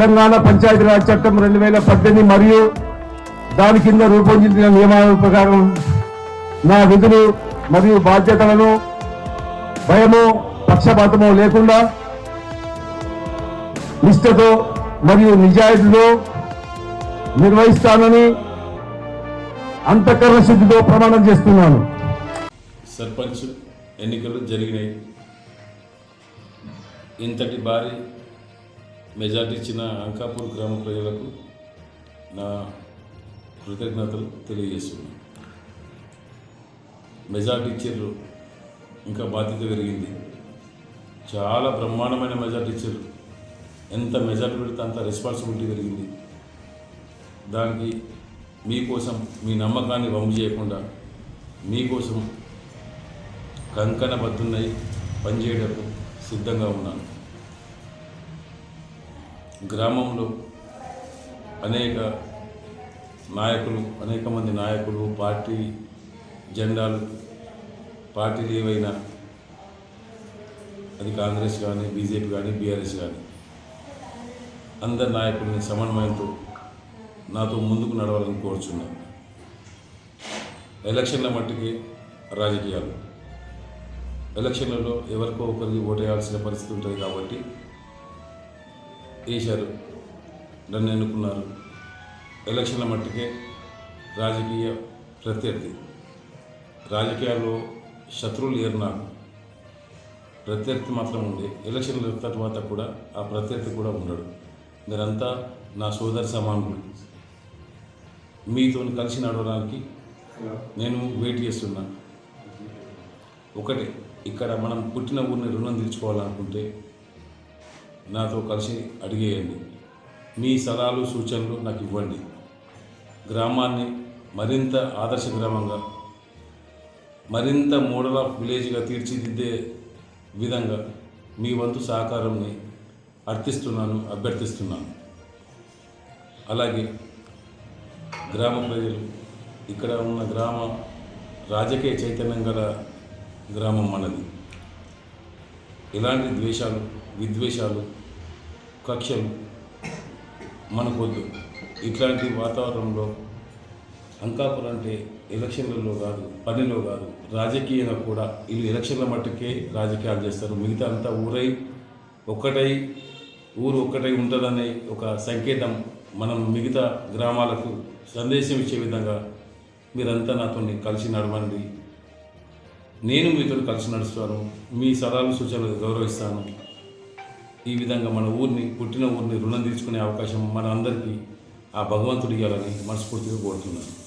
తెలంగాణ పంచాయతీరాజ్ చట్టం రెండు వేల పద్దెనిమిది మరియు దాని కింద రూపొందించిన నియమాల ప్రకారం నా విధులు మరియు బాధ్యతలను భయము పక్షపాతము లేకుండా నిష్ఠతో మరియు నిజాయితీతో నిర్వహిస్తానని అంతఃకరణ శుద్ధితో ప్రమాణం చేస్తున్నాను. సర్పంచ్ ఎన్నికలు జరిగినాయి. ఇంతటి భారీ మెజార్టీ ఇచ్చిన అంకాపూర్ గ్రామ ప్రజలకు నా కృతజ్ఞతలు తెలియజేస్తున్నాను. మెజార్టీ ఇచ్చారు ఇంకా బాధ్యత పెరిగింది. చాలా బ్రహ్మాండమైన మెజార్టీ ఇచ్చారు. ఎంత మెజార్టీ పెడితే అంత రెస్పాన్సిబిలిటీ పెరిగింది. దానికి మీకోసం మీ నమ్మకాన్ని వమ్ము చేయకుండా మీకోసం కంకణ పని పనిచేయడానికి సిద్ధంగా ఉన్నాను. గ్రామంలో అనేక నాయకులు అనేక మంది నాయకులు పార్టీ జెండాలు పార్టీలు ఏవైనా అది కాంగ్రెస్ కానీ బీజేపీ కానీ బీఆర్ఎస్ కానీ అందరి నాయకుల్ని సమన్వయంతో నాతో ముందుకు నడవాలని కోరుచున్నాను ఎలక్షన్ల మట్టికి రాజకీయాలు. ఎలక్షన్లలో ఎవరికో ఒకరికి ఓటేయాల్సిన పరిస్థితి ఉంటుంది కాబట్టి వేశారు. నన్ను ఎన్నుకున్నారు. ఎలక్షన్ల మట్టుకే రాజకీయ ప్రత్యర్థి. రాజకీయాల్లో శత్రువులు లేరు నాకు. ప్రత్యర్థి మాత్రం ఉండే. ఎలక్షన్ల తర్వాత కూడా ఆ ప్రత్యర్థి కూడా ఉండడు. మీరంతా నా సోదరి సమానులు. మీతో కలిసి నడవడానికి నేను వెయిట్ చేస్తున్నా. ఒకటే ఇక్కడ మనం పుట్టిన ఊరిని రుణం తీర్చుకోవాలనుకుంటే నాతో కలిసి అడిగేయండి. మీ సలహాలు సూచనలు నాకు ఇవ్వండి. గ్రామాన్ని మరింత ఆదర్శ గ్రామంగా మరింత మోడల్ ఆఫ్ విలేజ్గా తీర్చిదిద్దే విధంగా మీ వంతు సహకారంని అర్థిస్తున్నాను అభ్యర్థిస్తున్నాను. అలాగే గ్రామ ప్రజలు ఇక్కడ ఉన్న గ్రామ రాజకీయ చైతన్యం గల గ్రామం మనది. ఇలాంటి ద్వేషాలు విద్వేషాలు కక్షలు మనకొద్దు. ఇట్లాంటి వాతావరణంలో అంకాపురం అంటే ఎలక్షన్లలో కాదు పనిలో కాదు రాజకీయంగా కూడా వీళ్ళు ఎలక్షన్ల మట్టుకే రాజకీయాలు చేస్తారు. మిగతా అంతా ఊరై ఒక్కటై ఊరు ఒక్కటై ఉంటుందనే ఒక సంకేతం మనం మిగతా గ్రామాలకు సందేశం ఇచ్చే విధంగా మీరంతా నాతో కలిసి నడవండి. నేను మీతో కలిసి నడుస్తాను. మీ సలహాలు సూచనలు గౌరవిస్తాను. ఈ విధంగా మన ఊరిని పుట్టిన ఊరిని రుణం తీర్చుకునే అవకాశం మన అందరికీ ఆ భగవంతుడు ఇవ్వాలని మనస్ఫూర్తిగా కోరుతున్నాను.